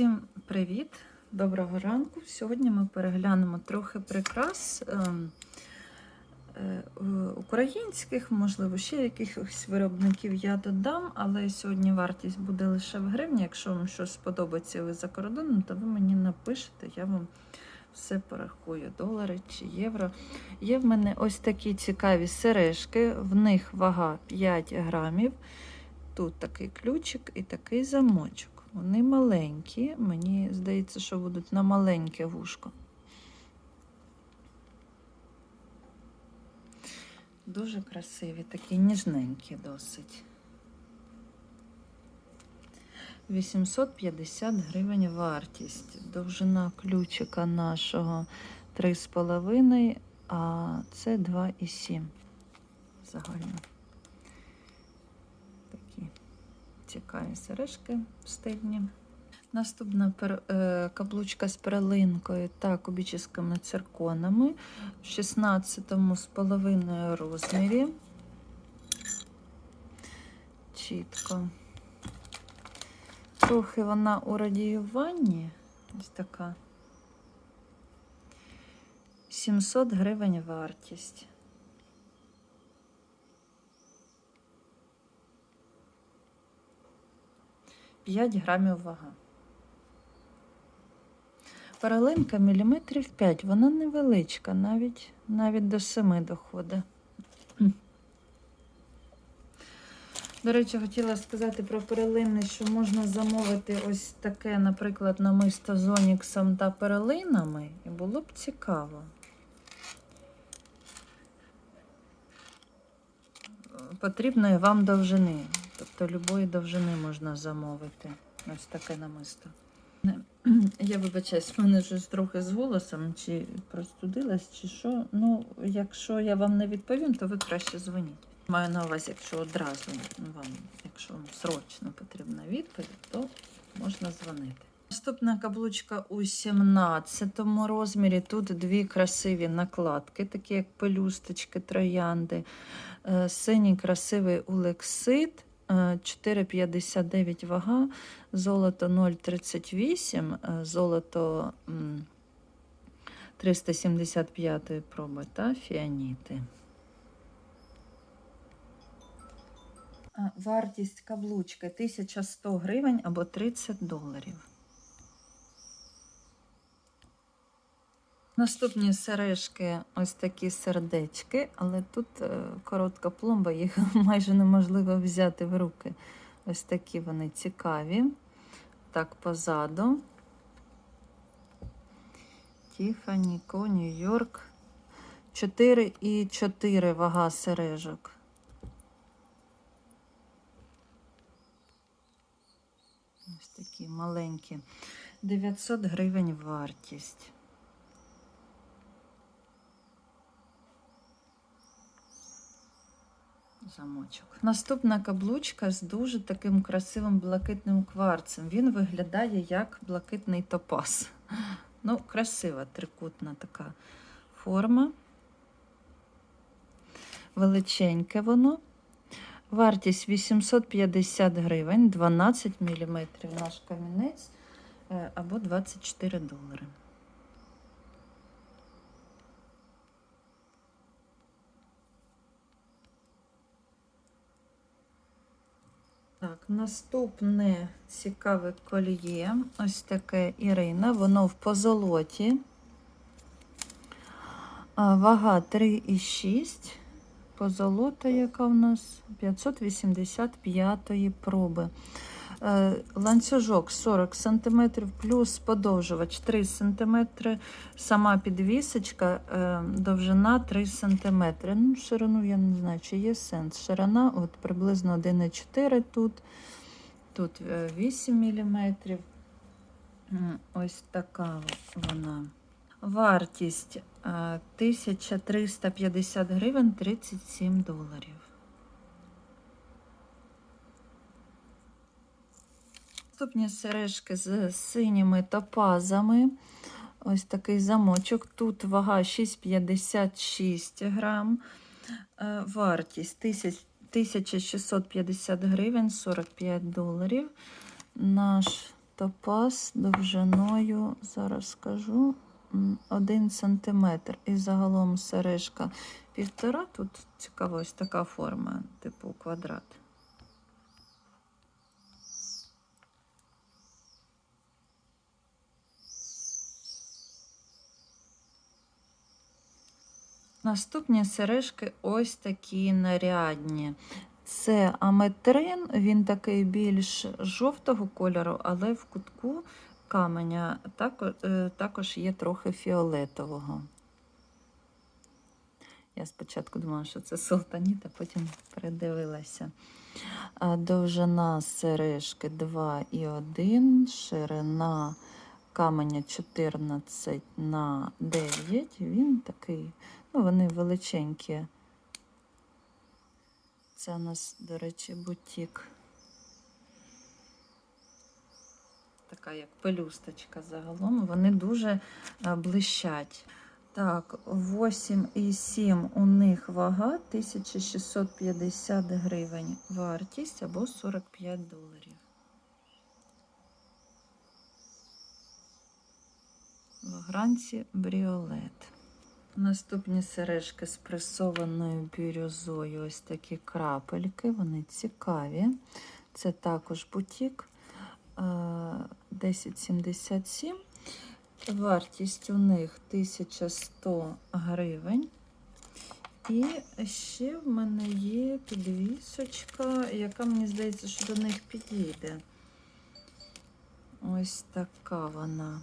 Всім привіт! Доброго ранку! Сьогодні ми переглянемо трохи прикрас ем, е, українських, можливо, ще якихось виробників я додам, але сьогодні вартість буде лише в гривні. Якщо вам щось сподобається ви за кордоном, то ви мені напишете, я вам все порахую, долари чи євро. Є в мене ось такі цікаві сережки, в них вага 5 грамів. Тут такий ключик і такий замочок. Вони маленькі, мені здається, що будуть на маленьке вушко. Дуже красиві, такі ніжненькі досить. 850 гривень вартість. Довжина ключика нашого 3,5, а це 2,7 загально. Такі цікаві сережки стильні. Наступна е, каблучка з перлинкою та кубічними цирконами в 16 з половиною розмірі. Чітко. Трохи вона у радіюванні. Ось така. 700 гривень вартість. П'ять грамів вага. Паралинка міліметрів 5, вона невеличка, навіть, навіть до 7 доходить. До речі, хотіла сказати про перелини, що можна замовити ось таке, наприклад, намисто з оніксом та перелинами, і було б цікаво. Потрібної вам довжини. Тобто любої довжини можна замовити. Ось таке намисто. Я вибачаюсь, в мене щось трохи з голосом, чи простудилась, чи що. Ну, якщо я вам не відповім, то ви краще дзвоніть. Маю на увазі, якщо одразу вам, якщо вам срочно потрібна відповідь, то можна дзвонити. Наступна каблучка у 17 розмірі. Тут дві красиві накладки, такі як пелюсточки, троянди. Е, Синій красивий улексит. Е, 4,59 вага, золото 0,38, е, золото 375 проби та фіаніти. Вартість каблучки 1100 гривень або 30 доларів. Наступні сережки ось такі сердечки, але тут е, коротка пломба, їх майже неможливо взяти в руки. Ось такі вони цікаві. Так, позаду. Тіфані, Ко, Нью-Йорк. 4,4 вага сережок. Ось такі маленькі. 900 гривень вартість. Замочок. Наступна каблучка з дуже таким красивим блакитним кварцем. Він виглядає як блакитний топаз. Ну, красива трикутна така форма. Величеньке воно. Вартість 850 гривень, 12 мм наш камінець е, або 24 долари. Так, наступне цікаве коліє. Ось таке Ірина, воно в позолоті. Вага 3,6. Позолота, яка у нас 585 проби. Е, Ланцюжок 40 см плюс подовжувач 3 см. Сама підвісочка, е, довжина 3 см. Ну, ширину я не знаю, чи є сенс. Ширина от приблизно 1,4 тут. Тут е, 8 мм. Ось така вона. Вартість е, 1350 гривень 37 доларів. Наступні сережки з синіми топазами. Ось такий замочок. Тут вага 6,56 грам. Е, Вартість 1650 гривень 45 доларів. Наш топаз довжиною, зараз скажу, 1 см. І загалом сережка півтора. Тут цікаво, ось така форма, типу квадрат. Наступні сережки ось такі нарядні. Це аметрин, він такий більш жовтого кольору, але в кутку каменя е, також є трохи фіолетового. Я спочатку думала, що це султаніт, а потім передивилася. Довжина сережки 2,1, ширина каменя 14 на 9. Він такий, ну вони величенькі. Це у нас, до речі, бутік. Така як пелюсточка загалом. Вони дуже е, блищать. Так, 8,7 у них вага 1650 гривень. Вартість або 45 доларів. Вагранці бріолет. Наступні сережки з пресованою бірюзою. Ось такі крапельки, вони цікаві. Це також бутік е, 1077. Вартість у них 1100 гривень. І ще в мене є підвісочка, яка, мені здається, що до них підійде. Ось така вона.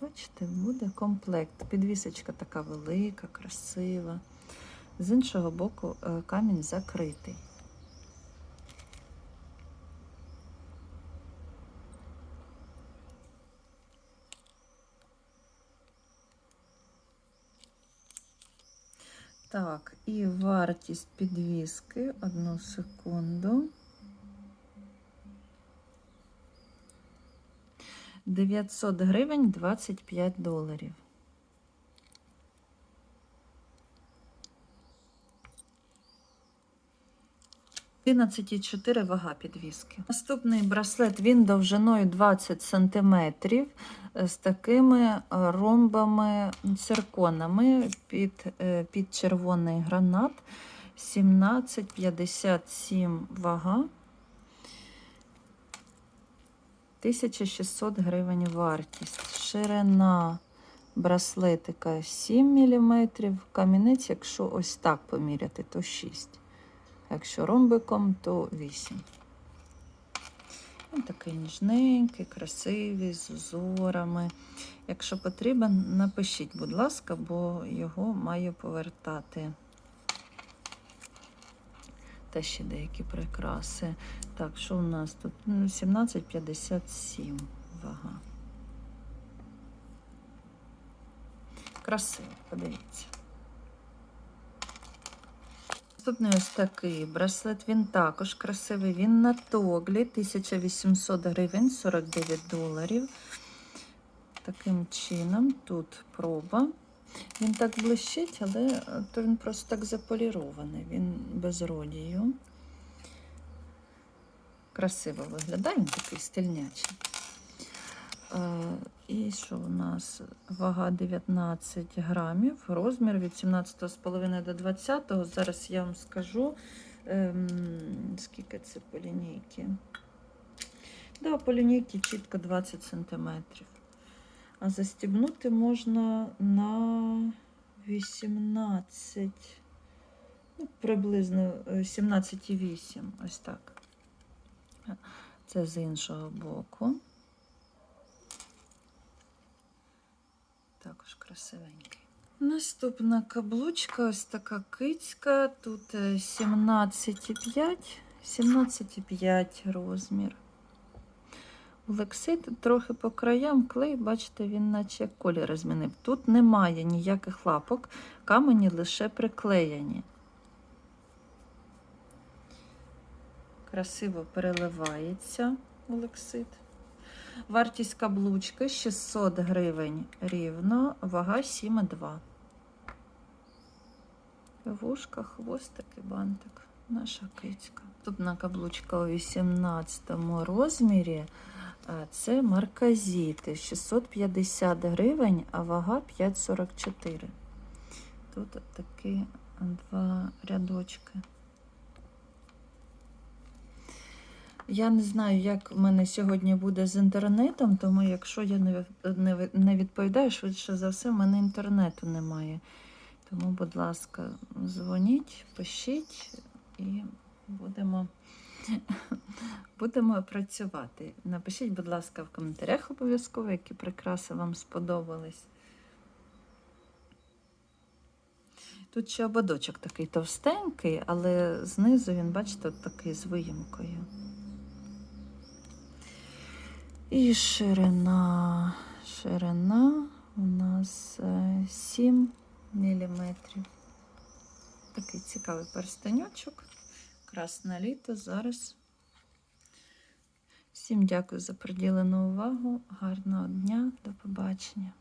Бачите, буде комплект. Підвісочка така велика, красива. З іншого боку, е, камінь закритий. Так, і вартість підвіски, одну секунду. 900 гривень 25 доларів. Одинадцять чотири вага підвіски. Наступний браслет він довжиною 20 см з такими ромбами цирконами під, е, під червоний гранат 17,57 вага. 1600 гривень вартість. Ширина браслетика 7 мм. Камінець, якщо ось так поміряти, то 6. Якщо ромбиком, то 8. Він такий ніжненький, красивий, з узорами. Якщо потрібен, напишіть, будь ласка, бо його маю повертати. Та ще деякі прикраси. Так, що у нас тут? Ну, 17,57 вага. Красиво, подивіться. Наступний ось такий браслет, він також красивий. Він на тоглі 1800 гривень, 49 доларів. Таким чином, тут проба. Він так блищить, але він просто так заполірований. Він без родію. Красиво виглядає, він такий стильнячий. Е, І що у нас? Вага 19 грамів, розмір від 17,5 до 20. Зараз я вам скажу, ем, скільки це по лінійці. Да, по лінійці чітко 20 сантиметрів. А застібнути можна на 18, ну, приблизно е, 17,8. Ось так. Це з іншого боку. Також красивенький. Наступна каблучка, ось така кицька. Тут е, 17,5, 17,5 розмір. Лексит трохи по краям клей, бачите, він наче колір змінив. Тут немає ніяких лапок, камені лише приклеєні. Красиво переливається олексит. Вартість каблучки 600 гривень рівно, вага 7,2. Вушка, хвостик і бантик. Наша кицька. Наступна каблучка у 18 розмірі. Це марказіти 650 гривень, а вага 5,44. Тут такі два рядочки. Я не знаю, як в мене сьогодні буде з інтернетом, тому якщо я не, відповідаю, швидше за все, в мене інтернету немає. Тому, будь ласка, дзвоніть, пишіть і будемо, будемо працювати. Напишіть, будь ласка, в коментарях обов'язково, які прикраси вам сподобались. Тут ще ободочок такий товстенький, але знизу він, бачите, такий з виїмкою. І ширина. Ширина у нас е, 7 міліметрів. Такий цікавий перстеньочок. Красне літо зараз. Всім дякую за приділену увагу. Гарного дня, до побачення.